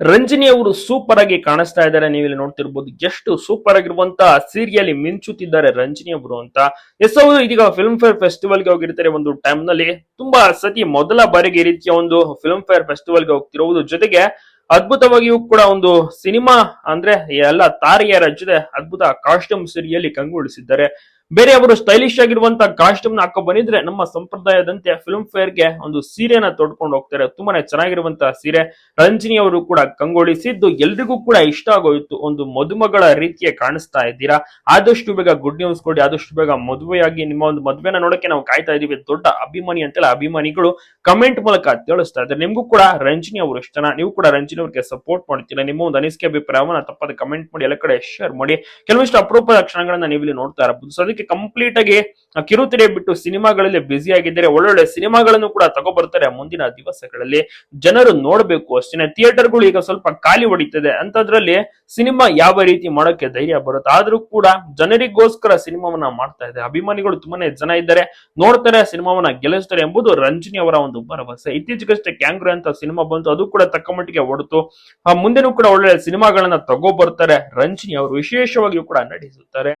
ರಂಜನಿ ಅವರು ಸೂಪರ್ ಆಗಿ ಕಾಣಿಸ್ತಾ ಇದ್ದಾರೆ. ನೀವು ಇಲ್ಲಿ ನೋಡ್ತಿರ್ಬೋದು ಎಷ್ಟು ಸೂಪರ್ ಆಗಿರುವಂತ ಸೀರಿಯಲ್ ಮಿಂಚುತ್ತಿದ್ದಾರೆ ರಂಜನಿ ಅವರು ಅಂತ. ಎಸ್ ಅವರು ಇದೀಗ ಫಿಲ್ಮ್ ಫೇರ್ ಫೆಸ್ಟಿವಲ್ಗೆ ಹೋಗಿರ್ತಾರೆ ಒಂದು ಟೈಮ್ನಲ್ಲಿ. ತುಂಬಾ ಸತಿ ಮೊದಲ ಬಾರಿಗೆ ಈ ರೀತಿಯ ಒಂದು ಫಿಲ್ಮ್ ಫೇರ್ ಫೆಸ್ಟಿವಲ್ಗೆ ಹೋಗ್ತಿರುವುದು ಜೊತೆಗೆ ಅದ್ಭುತವಾಗಿಯೂ ಕೂಡ ಒಂದು ಸಿನಿಮಾ ಅಂದ್ರೆ ಎಲ್ಲ ತಾರೆಯರ ಜೊತೆ ಅದ್ಭುತ ಕಾಸ್ಟ್ಯೂಮ್ ಸೀರಿಯಲ್ಲಿ ಕಂಗೊಳಿಸಿದ್ದಾರೆ. ಬೇರೆ ಅವರು ಸ್ಟೈಲಿಶ್ ಆಗಿರುವಂತಹ ಕಾಸ್ಟ್ಯೂಮ್ನ ಹಾಕೋ ಬಂದಿದ್ರೆ ನಮ್ಮ ಸಂಪ್ರದಾಯದಂತೆ ಫಿಲ್ಮ್ ಫೇರ್ಗೆ ಒಂದು ಸೀರೆನ ತೊಡ್ಕೊಂಡು ಹೋಗ್ತಾರೆ. ತುಂಬಾನೇ ಚೆನ್ನಾಗಿರುವಂತಹ ಸೀರೆ. ರಂಜಿನಿ ಅವರು ಕೂಡ ಕಂಗೊಳಿಸಿದ್ದು ಎಲ್ರಿಗೂ ಕೂಡ ಇಷ್ಟ ಆಗೋಯ್ತು. ಒಂದು ಮದುಮಗಳ ರೀತಿಯ ಕಾಣಿಸ್ತಾ ಇದ್ದೀರಾ? ಆದಷ್ಟು ಬೇಗ ಗುಡ್ ನ್ಯೂಸ್ ಕೊಡಿ, ಆದಷ್ಟು ಬೇಗ ಮದುವೆಯಾಗಿ ನಿಮ್ಮ ಒಂದು ಮದುವೆನ ನೋಡಕ್ಕೆ ನಾವು ಕಾಯ್ತಾ ಇದೀವಿ ದೊಡ್ಡ ಅಭಿಮಾನಿ ಅಂತೆಲ್ಲ ಅಭಿಮಾನಿಗಳು ಕಮೆಂಟ್ ಮೂಲಕ ತಿಳಿಸ್ತಾ ಇದ್ದಾರೆ. ನಿಮ್ಗೂ ಕೂಡ ರಂಜಿನಿ ಅವರು ಇಷ್ಟನ? ನೀವು ಕೂಡ ರಂಜಿನಿ ಅವ್ರಿಗೆ ಸಪೋರ್ಟ್ ಮಾಡ್ತೀರಾ? ನಿಮ್ಮ ಒಂದು ಅನಿಸಿಕೆ, ಅಭಿಪ್ರಾಯವನ್ನ ತಪ್ಪದ ಕಮೆಂಟ್ ಮಾಡಿ, ಎಲ್ಲ ಕಡೆ ಶೇರ್ ಮಾಡಿ. ಕೆಲವಿಷ್ಟು ಅಪರೂಪದ ಕ್ಷಣಗಳನ್ನ ನೀವು ಇಲ್ಲಿ ನೋಡ್ತಾ ಇರಬಹುದು. ಅದಕ್ಕೆ ಕಂಪ್ಲೀಟ್ ಆಗಿ ಕಿರುತೆರೆ ಬಿಟ್ಟು ಸಿನಿಮಾಗಳಲ್ಲಿ ಬ್ಯುಸಿ ಆಗಿದ್ದಾರೆ. ಒಳ್ಳೊಳ್ಳೆ ಸಿನಿಮಾಗಳನ್ನು ಕೂಡ ತಗೋಬರ್ತಾರೆ ಮುಂದಿನ ದಿವಸಗಳಲ್ಲಿ. ಜನರು ನೋಡಬೇಕು ಅಷ್ಟೇ ಥಿಯೇಟರ್ಗಳು ಈಗ ಸ್ವಲ್ಪ ಖಾಲಿ ಹೊಡಿತದೆ. ಅಂತದ್ರಲ್ಲಿ ಸಿನಿಮಾ ಯಾವ ರೀತಿ ಮಾಡೋಕೆ ಧೈರ್ಯ ಬರುತ್ತೆ? ಆದ್ರೂ ಕೂಡ ಜನರಿಗೋಸ್ಕರ ಸಿನಿಮಾವನ್ನ ಮಾಡ್ತಾ ಇದೆ ಅಭಿಮಾನಿಗಳು ತುಂಬಾನೇ ಜನ ಇದ್ದಾರೆ. ನೋಡ್ತಾರೆ ಸಿನಿಮಾವನ್ನ ಗೆಲ್ಲಿಸ್ತಾರೆ ಎಂಬುದು ರಂಜನಿ ಅವರ ಒಂದು ಭರವಸೆ. ಇತ್ತೀಚೆಗಷ್ಟೇ ಕ್ಯಾಂಗ್ರೆ ಅಂತ ಸಿನಿಮಾ ಬಂತು. ಅದು ಕೂಡ ತಕ್ಕ ಮಟ್ಟಿಗೆ ಹೊಡೆತು. ಮುಂದೆನೂ ಕೂಡ ಒಳ್ಳೆ ಸಿನಿಮಾಗಳನ್ನ ತಗೋ ಬರ್ತಾರೆ ರಂಜನಿ ಅವರು ವಿಶೇಷವಾಗಿಯೂ ಕೂಡ ನಟಿಸುತ್ತಾರೆ.